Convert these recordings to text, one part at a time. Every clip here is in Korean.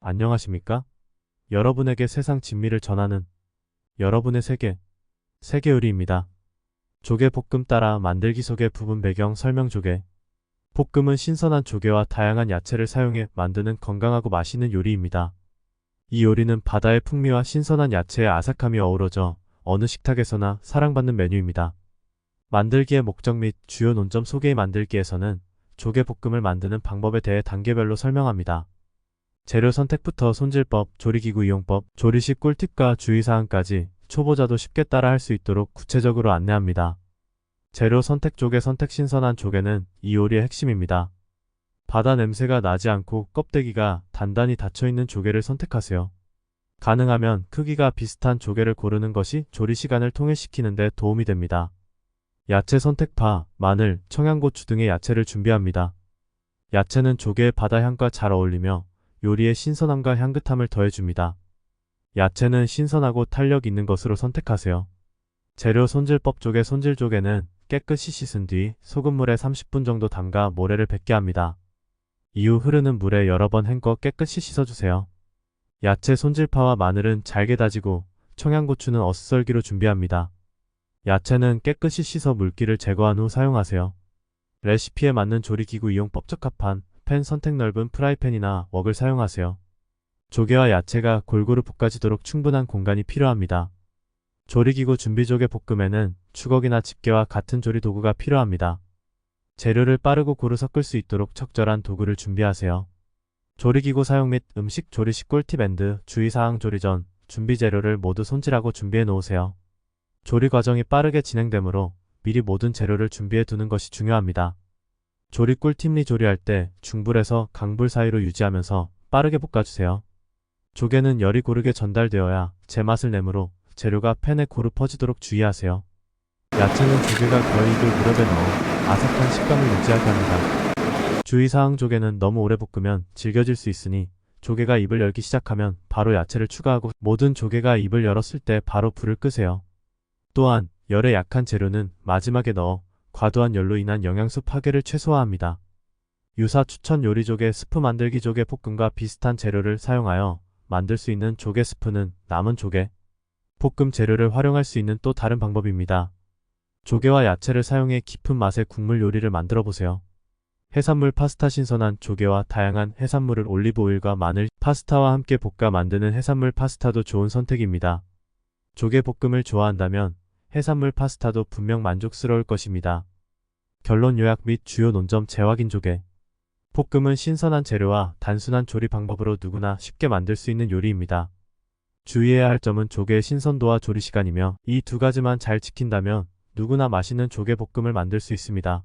안녕하십니까? 여러분에게 세상 진미를 전하는 여러분의 세계, 세계 요리입니다. 조개 볶음 따라 만들기 속의 부분 배경 설명 조개. 볶음은 신선한 조개와 다양한 야채를 사용해 만드는 건강하고 맛있는 요리입니다. 이 요리는 바다의 풍미와 신선한 야채의 아삭함이 어우러져 어느 식탁에서나 사랑받는 메뉴입니다. 만들기의 목적 및 주요 논점 소개의 만들기에서는 조개 볶음을 만드는 방법에 대해 단계별로 설명합니다. 재료 선택부터 손질법, 조리기구 이용법, 조리식 꿀팁과 주의사항까지 초보자도 쉽게 따라 할 수 있도록 구체적으로 안내합니다. 재료 선택 조개 선택 신선한 조개는 이 요리의 핵심입니다. 바다 냄새가 나지 않고 껍데기가 단단히 닫혀있는 조개를 선택하세요. 가능하면 크기가 비슷한 조개를 고르는 것이 조리 시간을 통일시키는 데 도움이 됩니다. 야채 선택 파, 마늘, 청양고추 등의 야채를 준비합니다. 야채는 조개의 바다 향과 잘 어울리며 요리의 신선함과 향긋함을 더해줍니다. 야채는 신선하고 탄력 있는 것으로 선택하세요. 재료 손질법 조개 손질 조개는 깨끗이 씻은 뒤 소금물에 30분 정도 담가 모래를 뱉게 합니다. 이후 흐르는 물에 여러 번 헹궈 깨끗이 씻어주세요. 야채 손질파와 마늘은 잘게 다지고 청양고추는 어슷썰기로 준비합니다. 야채는 깨끗이 씻어 물기를 제거한 후 사용하세요. 레시피에 맞는 조리기구 이용법 적합한 팬 선택 넓은 프라이팬이나 웍을 사용하세요. 조개와 야채가 골고루 볶아지도록 충분한 공간이 필요합니다. 조리기구 준비조개 볶음에는 추걱이나 집게와 같은 조리 도구가 필요합니다. 재료를 빠르고 고루 섞을 수 있도록 적절한 도구를 준비하세요. 조리기구 사용 및 음식 조리식 꿀팁 앤드 주의사항 조리 전 준비 재료를 모두 손질하고 준비해 놓으세요. 조리 과정이 빠르게 진행되므로 미리 모든 재료를 준비해 두는 것이 중요합니다. 조리 꿀팁리 조리할 때 중불에서 강불 사이로 유지하면서 빠르게 볶아주세요. 조개는 열이 고르게 전달되어야 제맛을 내므로 재료가 팬에 고루 퍼지도록 주의하세요. 야채는 조개가 거의 익을 무렵에 넣어 아삭한 식감을 유지하게 합니다. 주의사항 조개는 너무 오래 볶으면 질겨질 수 있으니 조개가 입을 열기 시작하면 바로 야채를 추가하고 모든 조개가 입을 열었을 때 바로 불을 끄세요. 또한 열에 약한 재료는 마지막에 넣어 과도한 열로 인한 영양소 파괴를 최소화합니다. 유사 추천 요리조개 스프 만들기 조개 볶음과 비슷한 재료를 사용하여 만들 수 있는 조개 스프는 남은 조개, 볶음 재료를 활용할 수 있는 또 다른 방법입니다. 조개와 야채를 사용해 깊은 맛의 국물 요리를 만들어 보세요. 해산물 파스타 신선한 조개와 다양한 해산물을 올리브 오일과 마늘, 파스타와 함께 볶아 만드는 해산물 파스타도 좋은 선택입니다. 조개 볶음을 좋아한다면 해산물 파스타도 분명 만족스러울 것입니다. 결론 요약 및 주요 논점 재확인 조개. 볶음은 신선한 재료와 단순한 조리 방법으로 누구나 쉽게 만들 수 있는 요리입니다. 주의해야 할 점은 조개의 신선도와 조리 시간이며 이 두 가지만 잘 지킨다면 누구나 맛있는 조개 볶음을 만들 수 있습니다.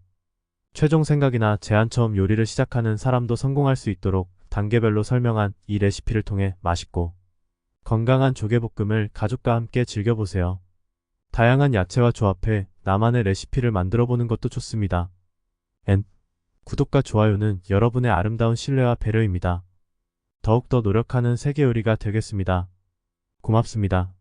최종 생각이나 제안 처음 요리를 시작하는 사람도 성공할 수 있도록 단계별로 설명한 이 레시피를 통해 맛있고 건강한 조개볶음을 가족과 함께 즐겨보세요. 다양한 야채와 조합해 나만의 레시피를 만들어 보는 것도 좋습니다. N. 구독과 좋아요는 여러분의 아름다운 신뢰와 배려입니다. 더욱더 노력하는 세계 요리가 되겠습니다. 고맙습니다.